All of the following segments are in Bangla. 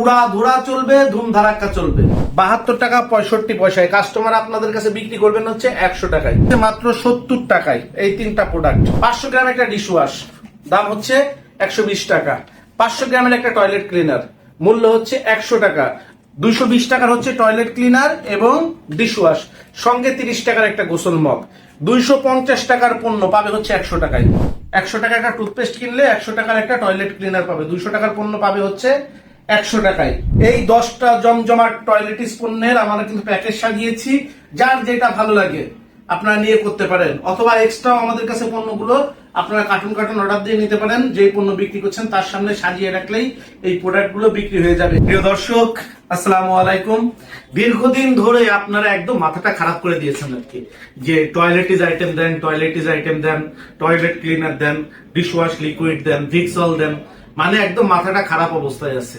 উড়া ধুরা চলবে, ধুম ধারাক্কা চলবে। বাহাত্তর টাকা, পঁয়ষট্টি পয়সায়। কাস্টমার আপনাদের কাছে বিক্রি করবেন হচ্ছে একশো টাকায়। মাত্র সত্তর টাকায় এই তিনটা প্রোডাক্ট পাঁচশো গ্রাম একটা ডিশ ওয়াশ দাম হচ্ছে একশো বিশ টাকা। পাঁচশো গ্রামের একটা টয়লেট ক্লিনার মূল্য হচ্ছে একশো টাকা। দুইশো বিশ টাকার হচ্ছে টয়লেট ক্লিনার এবং ডিশ ওয়াশ সঙ্গে তিরিশ টাকার একটা গোসল মগ দুইশো পঞ্চাশ টাকার পণ্য পাবে হচ্ছে একশো টাকায়। একশো টাকার একটা টুথপেস্ট কিনলে একশো টাকার একটা টয়লেট ক্লিনার পাবে। দুইশো টাকার পণ্য পাবে হচ্ছে একশো টাকায়। এই দশটা জমজমাট টয়লেটিস পণ্যের আমরা কিন্তু প্যাকেজ সাজিয়েছি, যার যেটা ভালো লাগে আপনারা নিয়ে করতে পারেন। অথবা এক্সট্রা আমাদের কাছে পণ্যগুলো আপনারা কার্টুন কার্টুন অর্ডার দিয়ে নিতে পারেন যে পণ্য বিক্রি করছেন তার সামনে সাজিয়ে রাখলেই এই প্রোডাক্টগুলো বিক্রি হয়ে যাবে। প্রিয় দর্শক, আসসালামু আলাইকুম। দীর্ঘদিন ধরে আপনারা একদম মাথাটা খারাপ করে দিয়েছেন আর কি। যে টয়লেটিস আইটেম দেন টয়লেটিস আইটেম দেন টয়লেট ক্লিনার দেন ডিশওয়াশ লিকুইড দেন ভিক্সল দেন। মানে একদম মাথাটা খারাপ অবস্থায় আছে।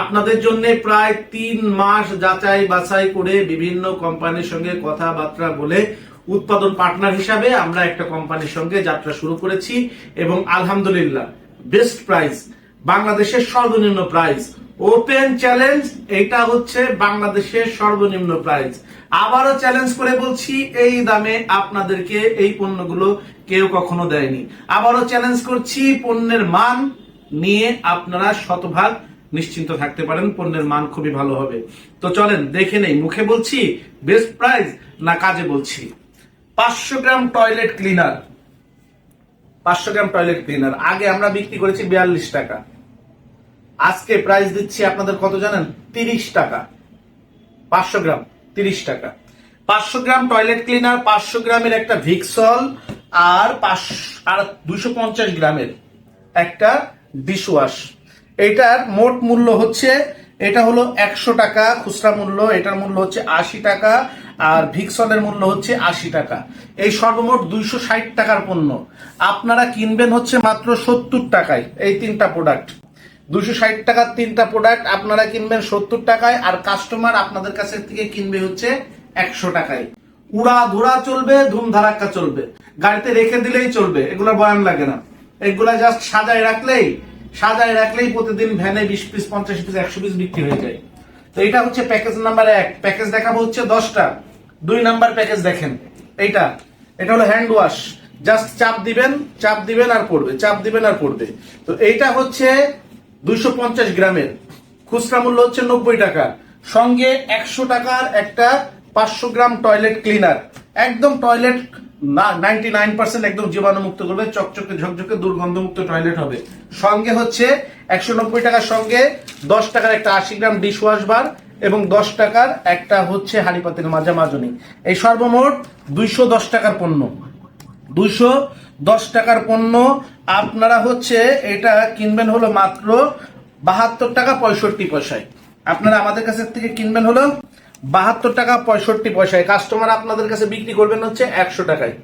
আপনাদের জন্য প্রায় তিন মাস যাচাই বাছাই করে বিভিন্ন কোম্পানির সঙ্গে কথাবার্তা বলে উৎপাদন পার্টনার হিসাবে আমরা একটা কোম্পানির সঙ্গে যাত্রা শুরু করেছি এবং আলহামদুলিল্লাহ বেস্ট প্রাইস, বাংলাদেশের সর্বনিম্ন প্রাইস। ওপেন চ্যালেঞ্জ, এটা হচ্ছে বাংলাদেশের সর্বনিম্ন প্রাইস। আবারও চ্যালেঞ্জ করে বলছি, এই দামে আপনাদেরকে এই পণ্যগুলো কেউ কখনো দেয়নি। আবারও চ্যালেঞ্জ করছি, পণ্যের মান নিয়ে আপনারা শতভাগ নিশ্চিন্ত থাকতে পারেন, পণ্যের মান খুবই ভালো হবে। তো চলেন, দেখে নেই। মুখে বলছি বেস্ট প্রাইস না কাজে বলছি? পাঁচশো গ্রাম টয়লেট ক্লিনার পাঁচশো গ্রাম টয়লেট ক্লিনার আগে আমরা বিক্রি করেছি বিয়াল্লিশ টাকা। আজকে প্রাইস দিচ্ছি আপনাদের কত জানেন? তিরিশ টাকা। পাঁচশো গ্রাম, তিরিশ টাকা। পাঁচশো গ্রাম টয়লেট ক্লিনার পাঁচশো গ্রামের একটা ভিক্সল আর পাঁচ, আর দুশো পঞ্চাশ গ্রামের একটা ডিশওয়াশ এটার মোট মূল্য হচ্ছে, এটা হলো একশো টাকা খুচরা মূল্য, এটার মূল্য হচ্ছে আশি টাকা, আর ভিক্সনের মূল্য হচ্ছে আশি টাকা। এই সর্বমোট দুইশো ষাট টাকার পণ্য। আপনারা কিনবেন হচ্ছে মাত্র সত্তর টাকায় এই তিনটা প্রোডাক্ট। দুশো ষাট টাকার তিনটা প্রোডাক্ট আপনারা কিনবেন সত্তর টাকায়, আর কাস্টমার আপনাদের কাছে থেকে কিনবে হচ্ছে একশো টাকায়। উড়া ধুরা চলবে ধুম ধারাক্কা চলবে। গাড়িতে রেখে দিলেই চলবে, এগুলো বয়ান লাগে না। এগুলা জাস্ট সাজায় রাখলেই সাজায় রাখলেই প্রতিদিন ভ্যানে বিশ পিস পঞ্চাশ পিস একশো পিস বিক্রি হয়ে যায়। তো এটা হচ্ছে প্যাকেজ নাম্বার এক। প্যাকেজ দেখাবো হচ্ছে দশটা। দুই নাম্বার প্যাকেজ দেখেন, এইটা। এটা হলো হ্যান্ড ওয়াশ জাস্ট চাপ দিবেন চাপ দিবেন আর পড়বে, চাপ দিবেন আর পড়বে। তো এইটা হচ্ছে দুইশো পঞ্চাশ গ্রামের। খুচরা মূল্য হচ্ছে নব্বই টাকা। সঙ্গে একশো টাকার একটা পাঁচশো গ্রাম টয়লেট ক্লিনার একদম টয়লেট নাইনটি নাইন পার্সেন্ট একদম জীবাণুমুক্ত করবে, চকচকে, ঝকঝকে, দুর্গন্ধমুক্ত টয়লেট হবে। সঙ্গে হচ্ছে একশো নব্বই টাকার সঙ্গে দশ টাকার একটা আশি গ্রাম ডিশ ওয়াশ বার এবং দশ টাকার একটা হচ্ছে হাড়ি মাজা মাজনি এই সর্বমোট দুইশো দশ টাকার পণ্য। দুইশো দশ টাকার পণ্য আপনারা হচ্ছে এটা কিনবেন হলো মাত্র বাহাত্তর টাকা পঁয়ষট্টি পয়সায়। আপনারা আমাদের কাছে থেকে কিনবেন হলো বাহাত্তর টাকা পঁয়ষট্টি পয়সায়। কাস্টমার আপনাদের কাছে বিক্রি করবেন হচ্ছে একশো টাকায়।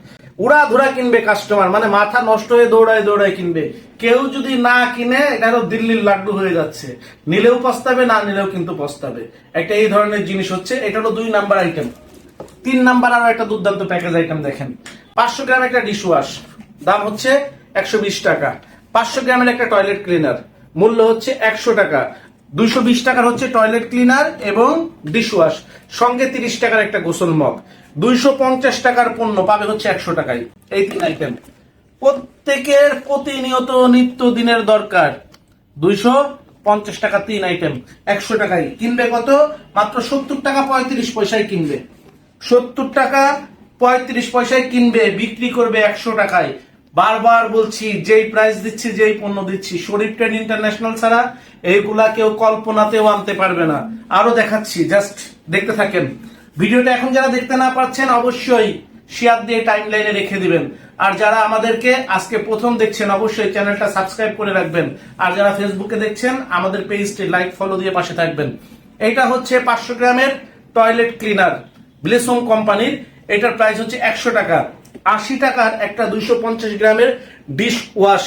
উড়া ধুরা কিনবে কাস্টমার মানে মাথা নষ্ট হয়ে দৌড়ায় দৌড়ায় কিনবে। কেউ যদি না কিনে, এটা হলো দিল্লির লাড্ডু হয়ে যাচ্ছে। নিলেও পস্তাবে, না নিলেও কিন্তু পস্তাবে। একটা এই ধরনের জিনিস হচ্ছে, এটা হলো দুই নাম্বার আইটেম তিন নাম্বার আরও একটা দুর্দান্ত প্যাকেজ আইটেম দেখেন। পাঁচশো গ্রাম একটা ডিশ ওয়াশ দাম হচ্ছে একশো বিশ টাকা। পাঁচশো গ্রামের একটা টয়লেট ক্লিনার মূল্য হচ্ছে একশো টাকা। দুইশো বিশ টাকার হচ্ছে টয়লেট ক্লিনার এবং ডিশ ওয়াশ সঙ্গে তিরিশ টাকার একটা গোসল মগ। দুইশো পঞ্চাশ টাকার পণ্য পাবে হচ্ছে একশো টাকায়। এই তিন আইটেম প্রত্যেকের প্রতিনিয়ত নিত্য দিনের দরকার। দুইশো পঞ্চাশ টাকা তিন আইটেম একশো টাকায়। কিনবে কত? মাত্র সত্তর টাকা পঁয়ত্রিশ পয়সায় কিনবে। সত্তর টাকা পঁয়ত্রিশ পয়সায় কিনবে, বিক্রি করবে একশো টাকায়। বারবার বলছি, যেই প্রাইস দিচ্ছি, যেই পণ্য দিচ্ছি, শরীফ ট্রেড ইন্টারন্যাশনাল ছাড়া এইগুলা কেউ কল্পনাতেও আনতে পারবে না। আরও দেখাচ্ছি জাস্ট দেখতে থাকেন। ভিডিওটা এখন যারা দেখতে না পাচ্ছেন, অবশ্যই শেয়ার দিয়ে টাইম লাইনে রেখে দিবেন। আর যারা আমাদেরকে আজকে প্রথম দেখছেন, অবশ্যই চ্যানেলটা সাবস্ক্রাইব করে রাখবেন। আর যারা ফেসবুকে দেখছেন, আমাদের পেজটি লাইক ফলো দিয়ে পাশে থাকবেন। এটা হচ্ছে পাঁচশো গ্রামের টয়লেট ক্লিনার ব্লেসোম কোম্পানির এটার প্রাইস হচ্ছে একশো টাকা। আশি টাকার একটা দুইশো পঞ্চাশ গ্রামের ডিশ ওয়াশ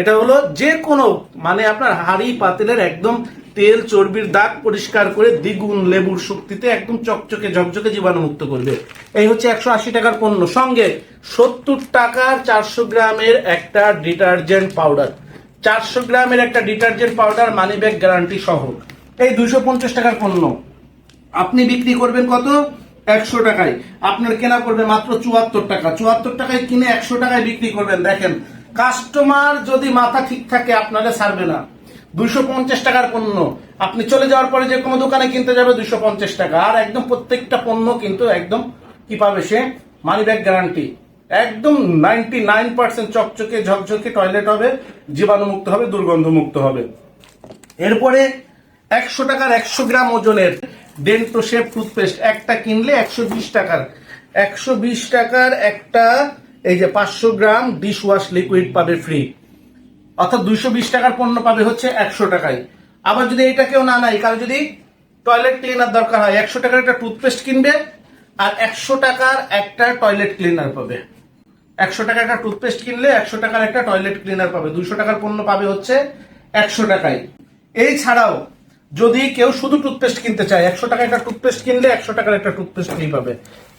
এটা হলো যে কোনো মানে আপনার হাড়ি পাতিলের একদম তেল, চর্বির দাগ পরিষ্কার করে দ্বিগুণ লেবুর শক্তিতে একদম চকচকে, ঝকঝকে জীবাণুমুক্ত করবে। এই হচ্ছে একশো আশি টাকার পণ্য। সঙ্গে সত্তর টাকার চারশো গ্রামের একটা ডিটারজেন্ট পাউডার চারশো গ্রামের একটা detergent powder money bag guarantee সহ। এই দুইশো পঞ্চাশ টাকার পণ্য। আপনি বিক্রি করবেন কত? একশো টাকায়। আপনার কেনা পড়বে মাত্র চুয়াত্তর টাকা। চুয়াত্তর টাকায় কিনে একশো টাকায় বিক্রি করবেন, দেখেন। কাস্টমার যদি মাথা ঠিক থাকে, আপনারা ছাড়বে না। দুইশো পঞ্চাশ টাকার পণ্য। আপনি চলে যাওয়ার পরে যে কোনো দোকানে কিনতে যাবে দুইশো পঞ্চাশ টাকা। আর একদম প্রত্যেকটা পণ্য কিন্তু একদম কি পাবে সে? মানি ব্যাগ গ্যারান্টি একদম নাইনটি নাইন পার্সেন্ট চকচকে, ঝকঝকে টয়লেট হবে, জীবাণুমুক্ত হবে, দুর্গন্ধমুক্ত হবে। এরপরে একশো টাকার একশো গ্রাম ওজনের ডেন্টো শেপ টুথপেস্ট একটা কিনলে একশো বিশ টাকার। একশো বিশ টাকার একটা, এই যে পাঁচশো গ্রাম ডিশ ওয়াশ লিকুইড পাবে ফ্রি অর্থাৎ দুইশো বিশ টাকার পণ্য পাবে হচ্ছে একশো টাকায়। আবার যদি এটা কেউ না নাই কারও যদি টয়লেট ক্লিনার দরকার হয়, একশো টাকার একটা টুথপেস্ট কিনবে আর একশো টাকার একটা টয়লেট ক্লিনার পাবে। একশো টাকার একটা টুথপেস্ট কিনলে একশো টাকার একটা টয়লেট ক্লিনার পাবে। দুইশো টাকার পণ্য পাবে হচ্ছে একশো টাকায়। এই ছাড়াও যদি কেউ শুধু টুথপেস্ট কিনতে চায়, একশো টাকা একটা টুথপেস্ট কিনলে একশো টাকার একটা টুথপেস্ট ফ্রি পাবে।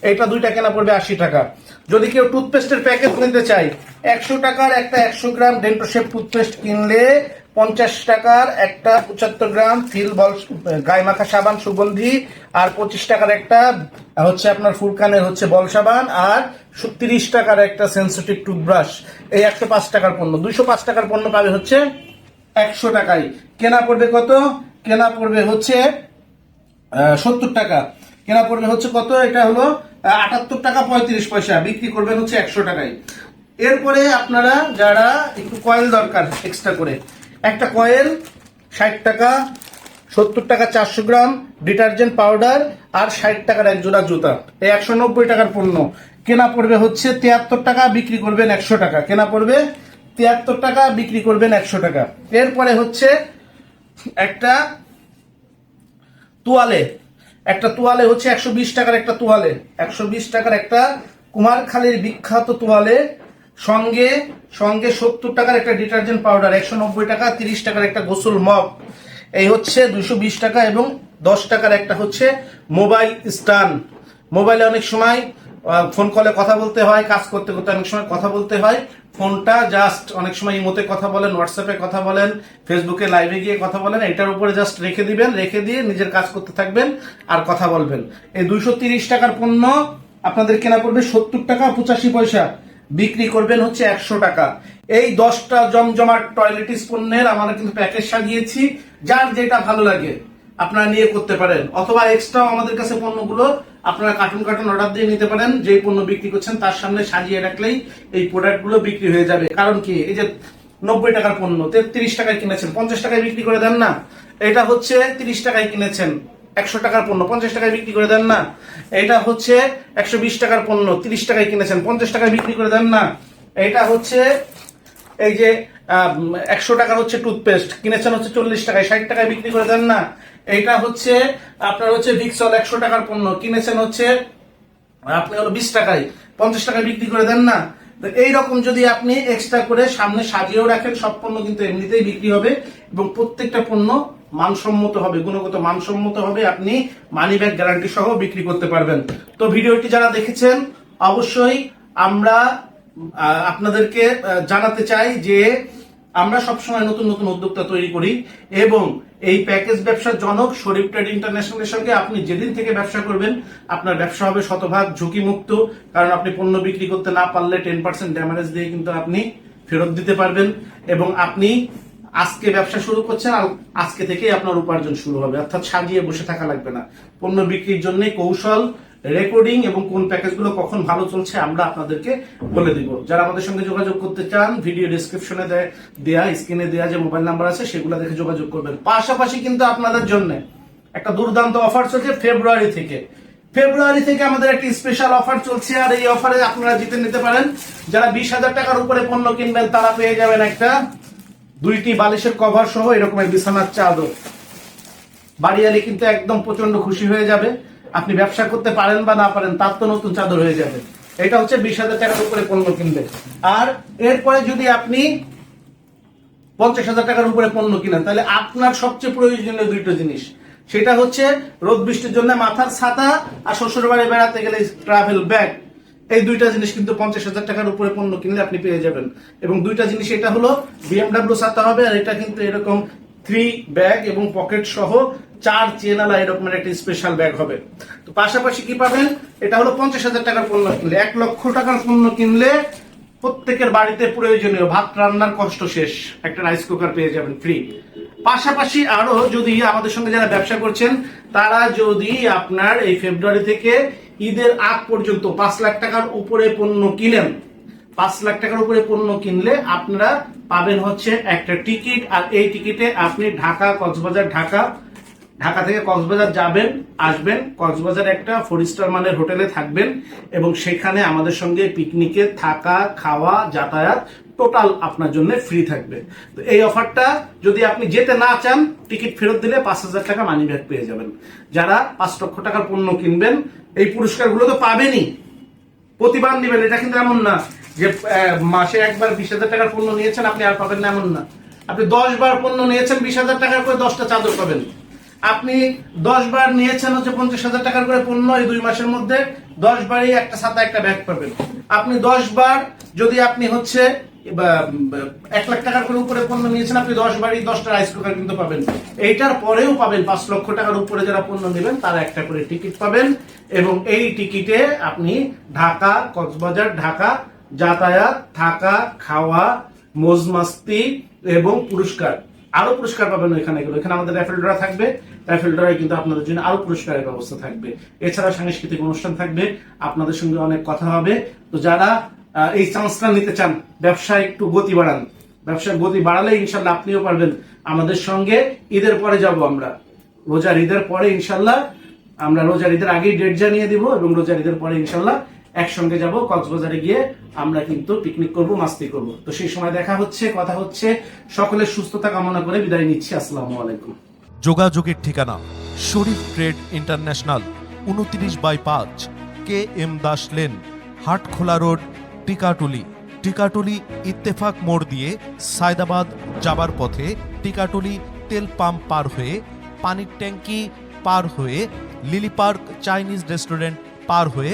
এইটা দুইটা কেনা পড়বে আশি টাকা। যদি কেউ টুথপেস্টের প্যাকেট কিনতে চায়, একশো টাকার একটা একশো গ্রাম ডেন্টোশেপ টুথপেস্ট কিনলে পঞ্চাশ টাকার একটা পঁচাত্তর গ্রাম ফিল বল গায়ে মাখা সাবান সুগন্ধি আর পঁচিশ টাকার একটা, হচ্ছে আপনার ফুরকানের হচ্ছে বল সাবান আর তিরিশ টাকার একটা সেন্সিটিভ টুথব্রাশ এই একশো পাঁচ টাকার পণ্য। দুইশো পাঁচ টাকার পণ্য পাবে হচ্ছে একশো টাকায়। কেনা পড়বে কত? কেনা পড়বে হচ্ছে সত্তর টাকা। কেনা পড়বে হচ্ছে কত? এটা হলো আটাত্তর টাকা পঁয়ত্রিশ পয়সা। বিক্রি করবেন হচ্ছে একশো টাকায়। এরপরে আপনারা যারা একটু কয়েল দরকার এক্সট্রা করে, একটা কয়েল ষাট টাকা, সত্তর টাকা চারশো গ্রাম, ডিটারজেন্ট পাউডার আর ষাট টাকার এক জোড়া জুতা। এই একশো নব্বই টাকার পণ্য। কেনা পড়বে হচ্ছে তিয়াত্তর টাকা, বিক্রি করবেন একশো টাকা। কেনা পড়বে তিয়াত্তর টাকা, বিক্রি করবেন একশো টাকা। এরপরে হচ্ছে একটা তোয়ালে একটা তোয়ালে হচ্ছে একশো বিশ টাকার একটা তোয়ালে। একশো বিশ টাকার একটা কুমারখালীর বিখ্যাত তোয়ালে, সঙ্গে সঙ্গে সত্তর টাকার একটা ডিটারজেন্ট পাউডার, একশো নব্বই টাকা, তিরিশ টাকার একটা গোসল মগ। এই হচ্ছে দুশো বিশ টাকা এবং দশ টাকার একটা হচ্ছে মোবাইল স্টান। মোবাইলে অনেক সময় ফোন কলে কথা বলতে হয়, কাজ করতে করতে অনেক সময় কথা বলতে হয়। ফোনটা জাস্ট অনেক সময় ইমোতে কথা বলেন হোয়াটসঅ্যাপে কথা বলেন ফেসবুকে লাইভে গিয়ে কথা বলেন এটার উপরে জাস্ট রেখে দিবেন, রেখে দিয়ে নিজের কাজ করতে থাকবেন আর কথা বলবেন। এই দুইশো তিরিশ টাকার পণ্য আপনাদের কেনা পড়বে সত্তর টাকা পঁচাশি পয়সা। বিক্রি করবেন হচ্ছে একশো টাকা। এই দশটা জমজমাট টয়লেটিস পণ্যের আমরা কিন্তু প্যাকেজ সাজিয়েছি, যার যেটা ভালো লাগে আপনারা নিয়ে করতে পারেন। অথবা এক্সট্রা আমাদের কাছে পণ্যগুলো আপনারা কার্টুন কার্টুন অর্ডার দিয়ে নিতে পারেন যে পণ্য বিক্রি করছেন তার সামনে সাজিয়ে রাখলেই এই প্রোডাক্টগুলো বিক্রি হয়ে যাবে। কারণ কি? এই যে নব্বই টাকার পণ্য, তেত্রিশ টাকায় কিনেছেন, পঞ্চাশ টাকায় বিক্রি করে দেন না। এটা হচ্ছে তিরিশ টাকায় কিনেছেন, একশো টাকার পণ্য, পঞ্চাশ টাকায় বিক্রি করে দেন না। এটা হচ্ছে একশো বিশ টাকার পণ্য, তিরিশ টাকায় কিনেছেন, পঞ্চাশ টাকায় বিক্রি করে দেন না। এটা হচ্ছে এই যে একশো টাকার হচ্ছে টুথপেস্ট, কিনেছেন হচ্ছে চল্লিশ টাকায়, ষাট টাকায় বিক্রি করে দেন না। এইটা হচ্ছে আপনার হচ্ছে ভিক্সল একশো টাকার পণ্য, কিনেছেন হচ্ছে, আপনি হলো বিশ টাকায়, পঞ্চাশ টাকায় বিক্রি করে দেন না। এই রকম যদি আপনি এক্সট্রা করে সামনে সাজিয়েও রাখেন, সব পণ্য কিন্তু এমনিতেই বিক্রি হবে এবং প্রত্যেকটা পণ্য মানসম্মত হবে, গুণগত মানসম্মত হবে, আপনি মানি ব্যাগ গ্যারান্টি সহ বিক্রি করতে পারবেন। তো ভিডিওটি যারা দেখেছেন, অবশ্যই আমরা আপনাদেরকে জানাতে চাই যে আমরা সবসময় নতুন নতুন উদ্যোক্তা তৈরি করি এবং এই প্যাকেজ ব্যবসার জনক শরীফ ট্রেড ইন্টারন্যাশনালের সঙ্গে আপনি যেদিন থেকে ব্যবসা করবেন, আপনার ব্যবসা হবে শতভাগ ঝুঁকিমুক্ত, কারণ আপনি পণ্য বিক্রি করতে না পারলে টেন পার্সেন্ট ড্যামারেজ দিয়ে কিন্তু আপনি ফেরত দিতে পারবেন এবং আপনি আজকে ব্যবসা শুরু করছেন আজকে থেকেই আপনার উপার্জন শুরু হবে। অর্থাৎ সাজিয়ে বসে থাকা লাগবে না। পণ্য বিক্রির জন্য কৌশল রেকর্ডিং এবং কোন প্যাকেজগুলো কখন ভালো চলছে আমরা আপনাদেরকে বলে দিব। যারা আমাদের সঙ্গে যোগাযোগ করতে চান, ভিডিও ডিসক্রিপশনে দেয়া স্ক্রিনে দেয়া যে মোবাইল নাম্বার আছে, সেগুলো দেখে যোগাযোগ করবেন। পাশাপাশি কিন্তু আপনাদের জন্য একটা দুর্দান্ত অফার চলছে ফেব্রুয়ারি থেকে। ফেব্রুয়ারি থেকে আমাদের একটি স্পেশাল অফার চলছে, আর এই অফারে আপনারা জিতে নিতে পারেন। যারা বিশ হাজার টাকার উপরে পণ্য কিনবেন, তারা পেয়ে যাবেন একটা দুইটি বালিশের কভার সহ এরকমের বিছানার চাদর। বাড়িয়ালি কিন্তু একদম প্রচণ্ড খুশি হয়ে যাবে। আপনি ব্যবসা করতে পারেন বা না পারেন, তার তো নতুন চাদর হয়ে যাবে। এটা হচ্ছে বিশ হাজার টাকার উপরে পণ্য কিনবে। আর এরপরে যদি আপনি পঞ্চাশ হাজার টাকার উপরে পণ্য কিনেন, তাহলে আপনার সবচেয়ে প্রয়োজনীয় দুইটো জিনিস। সেটা হচ্ছে রোদ বৃষ্টির জন্য মাথার ছাতা আর শ্বশুর বাড়ি বেড়াতে গেলে ট্রাভেল ব্যাগ এই দুইটা জিনিস কিন্তু পঞ্চাশ হাজার টাকার উপরে পণ্য কিনলে আপনি পেয়ে যাবেন। এবং দুইটা জিনিস, এটা হলো বিএমডাব্লিউ ছাতা হবে আর এটা কিন্তু এরকম থ্রি ব্যাগ এবং পকেট সহ চার চেনালা এরকমের একটা স্পেশাল ব্যাগ হবে। তো পাশাপাশি কি পাবেন? এটা হলো পঞ্চাশ হাজার টাকার পণ্য কিনলে। এক লক্ষ টাকার পণ্য কিনলে প্রত্যেকের বাড়িতে প্রয়োজনীয় ভাত রান্নার কষ্ট শেষ। একটা রাইস কুকার পেয়ে যাবেন ফ্রি পাশাপাশি আরও যদি আমাদের সঙ্গে যারা ব্যবসা করছেন, তারা যদি আপনার এই ফেব্রুয়ারি থেকে ঈদের আগ পর্যন্ত পাঁচ লাখ টাকার উপরে পণ্য কিনেন, পাঁচ লাখ টাকার উপরে পণ্য কিনলে আপনারা পাবেন হচ্ছে একটা টিকিট আর এই টিকিটে আপনি ঢাকা, কক্সবাজার, ঢাকা ঢাকা থেকে কক্সবাজার যাবেন, আসবেন। কক্সবাজার একটা ফোর স্টার মানের হোটেলে থাকবেন এবং সেখানে আমাদের সঙ্গে পিকনিকে থাকা, খাওয়া, যাতায়াত টোটাল আপনার জন্য ফ্রি থাকবে। তো এই অফারটা যদি আপনি যেতে না চান টিকিট ফেরত দিলে পাঁচ হাজার টাকা মানি ব্যাক পেয়ে যাবেন। যারা পাঁচ লক্ষ টাকার পণ্য কিনবেন, এই পুরস্কারগুলো তো পাবেনই। প্রতিবার নেবেন, এটা কিন্তু এমন না যে মাসে একবার বিশ হাজার টাকার পণ্য নিয়েছেন, আপনি আর পাবেন না, এমন না। আপনি দশ বার পণ্য নিয়েছেন, বিশ হাজার টাকার করে দশটা চাদর পাবেন। আপনি দশ বার নিয়েছেন হচ্ছে পঞ্চাশ হাজার টাকার করে পণ্য এই দুই মাসের মধ্যে, দশ বারই একটা ছাতা, একটা ব্যাগ পাবেন। আপনি দশ বার যদি আপনি হচ্ছে এক লাখ টাকার করে উপরে পণ্য নিয়েছেন, আপনি দশ বারই দশটা রাইস কুকার কিন্তু পাবেন। এইটার পরেও পাবেন পাঁচ লক্ষ টাকার উপরে যারা পণ্য নেবেন, তারা একটা করে টিকিট পাবেন। এবং এই টিকিটে আপনি ঢাকা, কক্সবাজার, ঢাকা, যাতায়াত, থাকা, খাওয়া মোজ মাস্তি এবং পুরস্কার। আরও পুরস্কার পাবেন এখানে এগুলো এখানে আমাদের র্যাফেল ড্রা থাকবে। র্যাফেল ড্রায় কিন্তু আপনাদের জন্য আরও পুরস্কারের ব্যবস্থা থাকবে। এছাড়া সাংস্কৃতিক অনুষ্ঠান থাকবে। আপনাদের সঙ্গে অনেক কথা হবে। তো যারা এই চান্সটা নিতে চান, ব্যবসায় একটু গতি বাড়ান। ব্যবসার গতি বাড়ালে ইনশাল্লাহ আপনিও পারবেন। আমাদের সঙ্গে ঈদের পরে যাব আমরা। রোজার ঈদের পরে ইনশাল্লাহ আমরা রোজার ঈদের আগেই ডেট জানিয়ে দিব এবং রোজার ঈদের পরে ইনশাল্লাহ একসঙ্গে যাব, কক্সবাজারে গিয়ে আমরা কিন্তু পিকনিক করব, মাস্তি করব। তো সেই সময় দেখা হচ্ছে, কথা হচ্ছে সকলের সুস্থতা কামনা করে বিদায় নিচ্ছি, আসসালামু আলাইকুম। যোগাযোগের ঠিকানা, শরীফ ট্রেড ইন্টারন্যাশনাল, উনত্রিশ বাই পাঁচ, K M Das lane, Hatkhola road, Tikatuli. Tikatuli Ittefaq মোড় দিয়ে সায়দাবাদ যাবার পথে টিকাটুলি তেল পাম্প পার হয়ে, পানির ট্যাঙ্কি পার হয়ে, লিলি পার্ক চাইনিজ রেস্টুরেন্ট পার হয়ে